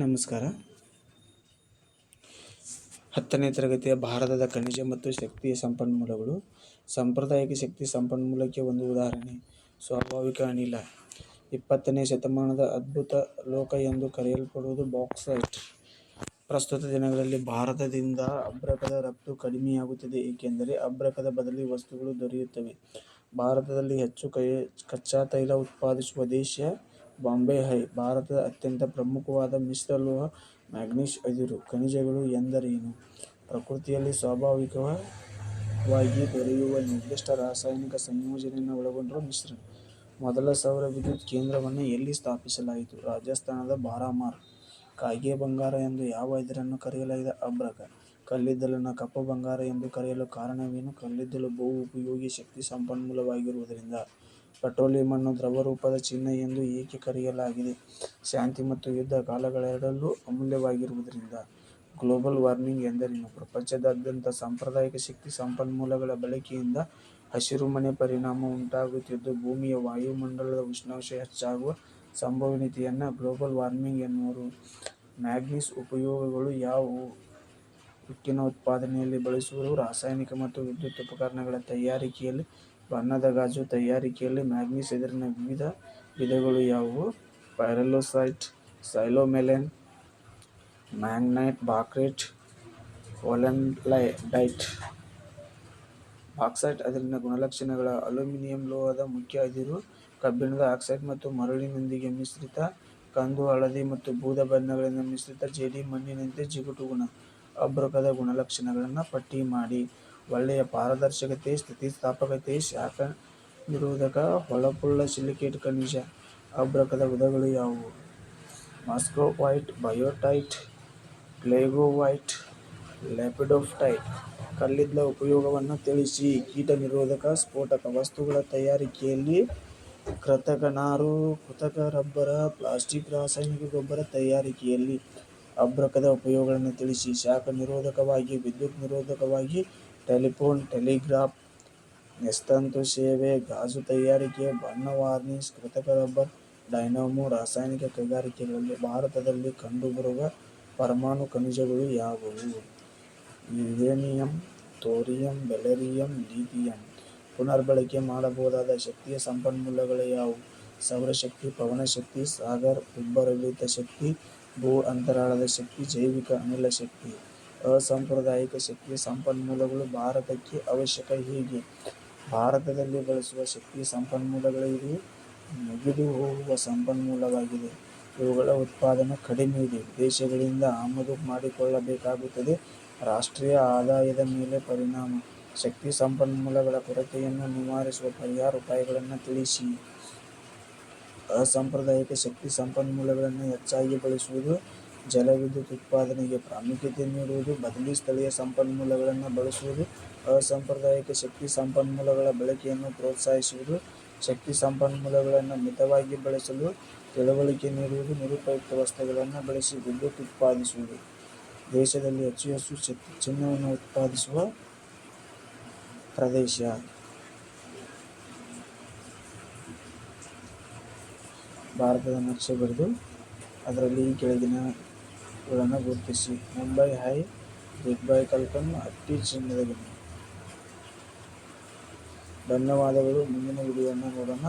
ನಮಸ್ಕಾರ ಹತ್ತನೇ ತರಗತಿಯ ಭಾರತದ ಖನಿಜ ಮತ್ತು ಶಕ್ತಿಯ ಸಂಪನ್ಮೂಲಗಳು ಸಾಂಪ್ರದಾಯಿಕ ಶಕ್ತಿ ಸಂಪನ್ಮೂಲಕ್ಕೆ ಒಂದು ಉದಾಹರಣೆ ಸ್ವಾಭಾವಿಕ ಅನಿಲ ಇಪ್ಪತ್ತನೇ ಶತಮಾನದ ಅದ್ಭುತ ಲೋಕ ಎಂದು ಕರೆಯಲ್ಪಡುವುದು ಬಾಕ್ಸೈಟ್. ಪ್ರಸ್ತುತ ದಿನಗಳಲ್ಲಿ ಭಾರತದಿಂದ ಅಭ್ರಕದ ರಫ್ತು ಕಡಿಮೆಯಾಗುತ್ತಿದೆ, ಏಕೆಂದರೆ ಅಭ್ರಕದ ಬದಲಿ ವಸ್ತುಗಳು ದೊರೆಯುತ್ತವೆ. ಭಾರತದಲ್ಲಿ ಹೆಚ್ಚು ಕೈ, ಕಚ್ಚಾ ತೈಲ ಉತ್ಪಾದಿಸುವ ದೇಶ ಬಾಂಬೆ-ಹೈ. ಭಾರತದ ಅತ್ಯಂತ ಪ್ರಮುಖವಾದ ಮಿಶ್ರಲೋಹ ಮ್ಯಾಂಗನೀಸ್. ಅದಿರು, ಖನಿಜಗಳು ಎಂದರೇನು? ಪ್ರಕೃತಿಯಲ್ಲಿ ಸ್ವಾಭಾವಿಕವಾಗಿ ದೊರೆಯುವ ನಿರ್ದಿಷ್ಟ ರಾಸಾಯನಿಕ ಸಂಯೋಜನೆಯನ್ನು ಒಳಗೊಂಡಿರುವ ಮಿಶ್ರಣ. ಮೊದಲ ಸೌರ ವಿದ್ಯುತ್ ಕೇಂದ್ರವನ್ನು ಎಲ್ಲಿ ಸ್ಥಾಪಿಸಲಾಯಿತು? ರಾಜಸ್ಥಾನದ ಬಾರಾಮಾರ್ ಕಾಗೆ ಬಂಗಾರ ಎಂದು ಯಾವ ಅದಿರನ್ನು ಕರೆಯಲಾಗಿದೆ? ಅಬ್ರಕ ಕಲ್ಲಿದ್ದಲನ್ನು ಕಪ್ಪು ಬಂಗಾರ ಎಂದು ಕರೆಯಲು ಕಾರಣವೇನು? ಕಲ್ಲಿದ್ದಲು ಬಹು ಉಪಯೋಗಿ ಶಕ್ತಿ ಸಂಪನ್ಮೂಲವಾಗಿರುವುದರಿಂದ. ಪೆಟ್ರೋಲಿಯಂನ್ನು ದ್ರವರೂಪದ ಚಿಹ್ನೆ ಎಂದು ಏಕೆ ಕರೆಯಲಾಗಿದೆ? ಶಾಂತಿ ಮತ್ತು ಯುದ್ಧ ಕಾಲಗಳೆರಡರಲ್ಲೂ ಅಮೂಲ್ಯವಾಗಿರುವುದರಿಂದ. ಗ್ಲೋಬಲ್ ವಾರ್ಮಿಂಗ್ ಎಂದರೇನು? ಪ್ರಪಂಚದಾದ್ಯಂತ ಸಾಂಪ್ರದಾಯಿಕ ಶಕ್ತಿ ಸಂಪನ್ಮೂಲಗಳ ಬಳಕೆಯಿಂದ ಹಸಿರುಮನೆ ಪರಿಣಾಮ ಉಂಟಾಗುತ್ತಿದ್ದು ಭೂಮಿಯ ವಾಯುಮಂಡಲದ ಉಷ್ಣಾಂಶ ಹೆಚ್ಚಾಗುವ ಸಂಭವನೀಯತೆಯನ್ನು ಗ್ಲೋಬಲ್ ವಾರ್ಮಿಂಗ್ ಎನ್ನುವರು. ಮ್ಯಾಂಗನೀಸ್ ಉಪಯೋಗಗಳು ಯಾವುವು? ಉಕ್ಕಿನ ಉತ್ಪಾದನೆಯಲ್ಲಿ ಬಳಸುವರು. ರಾಸಾಯನಿಕ ಮತ್ತು ವಿದ್ಯುತ್ ಉಪಕರಣಗಳ ತಯಾರಿಕೆಯಲ್ಲಿ, ಬಣ್ಣದ ಗಾಜು ತಯಾರಿಕೆಯಲ್ಲಿ ಮ್ಯಾಂಗನೀಸ್ ಅದಿರಿನ ವಿವಿಧ ವಿಧಗಳು ಯಾವುವು? ಪೈರೋಲ್ಯೂಸಿಟ್, ಸೈಲೋಮೆಲೆನ್ ಮ್ಯಾಂಗನೈಟ್, ಬಾಕ್ಸೈಟ್, ಡೈಟ್ ಆಕ್ಸೈಟ್ ಅದರಿನ ಗುಣಲಕ್ಷಣಗಳ ಅಲ್ಯೂಮಿನಿಯಂ ಲೋಹದ ಮುಖ್ಯ ಅದಿರು ಕಬ್ಬಿಣದ ಆಕ್ಸೈಡ್ ಮತ್ತು ಮರಳಿನೊಂದಿಗೆ ಮಿಶ್ರಿತ ಕಂದು ಹಳದಿ ಮತ್ತು ಬೂದ ಬಣ್ಣಗಳಿಂದ ಮಿಶ್ರಿತ ಜೇಡಿ ಮಣ್ಣಿನಂತೆ ಜಿಗುಟು ಗುಣ. ಅಭ್ರಕದ ಗುಣಲಕ್ಷಣಗಳನ್ನು ಪಟ್ಟಿ ಮಾಡಿ. ಒಳ್ಳೆಯ ಪಾರದರ್ಶಕತೆ, ಸ್ಥಿತಿಸ್ಥಾಪಕತೆ, ಶಾಖ ನಿರೋಧಕ, ಹೊಳಪುಳ್ಳ ಸಿಲಿಕೇಟ್ ಖನಿಜ. ಅಭ್ರಕದ ವಿಧಗಳು ಯಾವುವು? ಮಸ್ಕೋವೈಟ್, ಬಯೋಟೈಟ್, ಗ್ಲೆಗೋವೈಟ್, ಲೆಪಿಡೋಫ್ಟೈಟ್ ಕಲ್ಲಿದ್ದಲ ಉಪಯೋಗವನ್ನು ತಿಳಿಸಿ. ಕೀಟ ನಿರೋಧಕ, ಸ್ಫೋಟಕ ವಸ್ತುಗಳ ತಯಾರಿಕೆಯಲ್ಲಿ, ಕೃತಕ ನಾರು, ಕೃತಕ ರಬ್ಬರ ಪ್ಲಾಸ್ಟಿಕ್, ರಾಸಾಯನಿಕ ಗೊಬ್ಬರ ತಯಾರಿಕೆಯಲ್ಲಿ. ಅಭ್ರಕದ ಉಪಯೋಗಗಳನ್ನು ತಿಳಿಸಿ. ಶಾಖ ನಿರೋಧಕವಾಗಿ, ವಿದ್ಯುತ್ ನಿರೋಧಕವಾಗಿ, ಟೆಲಿಫೋನ್, ಟೆಲಿಗ್ರಾಫ್, ನಿಸ್ತಂತು ಸೇವೆ, ಗಾಜು ತಯಾರಿಕೆ, ಬಣ್ಣ ವಾರ್ನಿಷ್, ಕೃತಕ ರಬ್ಬರ್, ಡೈನಾಮೋ ರಾಸಾಯನಿಕ ಕೈಗಾರಿಕೆಗಳಲ್ಲಿ. ಭಾರತದಲ್ಲಿ ಕಂಡುಬರುವ ಪರಮಾಣು ಖನಿಜಗಳು ಯಾವುವು? Uranium, thorium, beryllium, lithium. ಪುನರ್ಬಳಕೆ ಮಾಡಬಹುದಾದ ಶಕ್ತಿಯ ಸಂಪನ್ಮೂಲಗಳು ಯಾವುವು? ಸೌರಶಕ್ತಿ, ಪವನಶಕ್ತಿ, ಸಾಗರ್ ಉಬ್ಬರವಿಳಿತ ಶಕ್ತಿ, ಭೂ ಅಂತರಾಳದ ಶಕ್ತಿ, ಜೈವಿಕ ಅನಿಲ ಶಕ್ತಿ. ಅಸಾಂಪ್ರದಾಯಿಕ ಶಕ್ತಿ ಸಂಪನ್ಮೂಲಗಳು ಭಾರತಕ್ಕೆ ಅವಶ್ಯಕ ಹೇಗೆ? ಭಾರತದಲ್ಲಿ ಬಳಸುವ ಶಕ್ತಿ ಸಂಪನ್ಮೂಲಗಳು ಇದು ಮುಗಿದುಹೋಗುವ ಸಂಪನ್ಮೂಲವಾಗಿದೆ. ಇವುಗಳ ಉತ್ಪಾದನೆ ಕಡಿಮೆ ಇದೆ. ದೇಶಗಳಿಂದ ಆಮದು ಮಾಡಿಕೊಳ್ಳಬೇಕಾಗುತ್ತದೆ. ರಾಷ್ಟ್ರೀಯ ಆದಾಯದ ಮೇಲೆ ಪರಿಣಾಮ. ಶಕ್ತಿ ಸಂಪನ್ಮೂಲಗಳ ಕೊರತೆಯನ್ನು ನಿವಾರಿಸುವ ಪರಿಹಾರ ಉಪಾಯಗಳನ್ನು ತಿಳಿಸಿ. ಅಸಾಂಪ್ರದಾಯಿಕ ಶಕ್ತಿ ಸಂಪನ್ಮೂಲಗಳನ್ನು ಹೆಚ್ಚಾಗಿ ಬಳಸುವುದು. ಜಲವಿದ್ಯುತ್ ಉತ್ಪಾದನೆಗೆ ಪ್ರಾಮುಖ್ಯತೆ ನೀಡುವುದು. ಬದಲಿ ಸ್ಥಳೀಯ ಸಂಪನ್ಮೂಲಗಳನ್ನು ಬಳಸುವುದು. ಅಸಾಂಪ್ರದಾಯಿಕ ಶಕ್ತಿ ಸಂಪನ್ಮೂಲಗಳ ಬಳಕೆಯನ್ನು ಪ್ರೋತ್ಸಾಹಿಸುವುದು. ಶಕ್ತಿ ಸಂಪನ್ಮೂಲಗಳನ್ನು ಮಿತವಾಗಿ ಬಳಸಲು ತಿಳುವಳಿಕೆ ನೀಡುವುದು. ನಿರುಪಯುಕ್ತ ವಸ್ತುಗಳನ್ನು ಬಳಸಿ ವಿದ್ಯುತ್ ಉತ್ಪಾದಿಸುವುದು. ದೇಶದಲ್ಲಿ ಹೆಚ್ಚು ಹೆಚ್ಚು ಚಿನ್ನವನ್ನು ಉತ್ಪಾದಿಸುವ ಪ್ರದೇಶ. ಭಾರತದ ನಕ್ಷೆ ಬರೆದು ಅದರಲ್ಲಿ ಈ ಕೆಳಗಿನಗಳನ್ನು ಗುರುತಿಸಿ. ಮುಂಬೈ ಹೈ, ದಿಗ್ಬೈ ಕಲ್ಕನ್, ಅತಿ ಚಿನ್ನದ. ಧನ್ಯವಾದಗಳು ಮುಂದಿನ ವಿಡಿಯೋವನ್ನು ನೋಡೋಣ.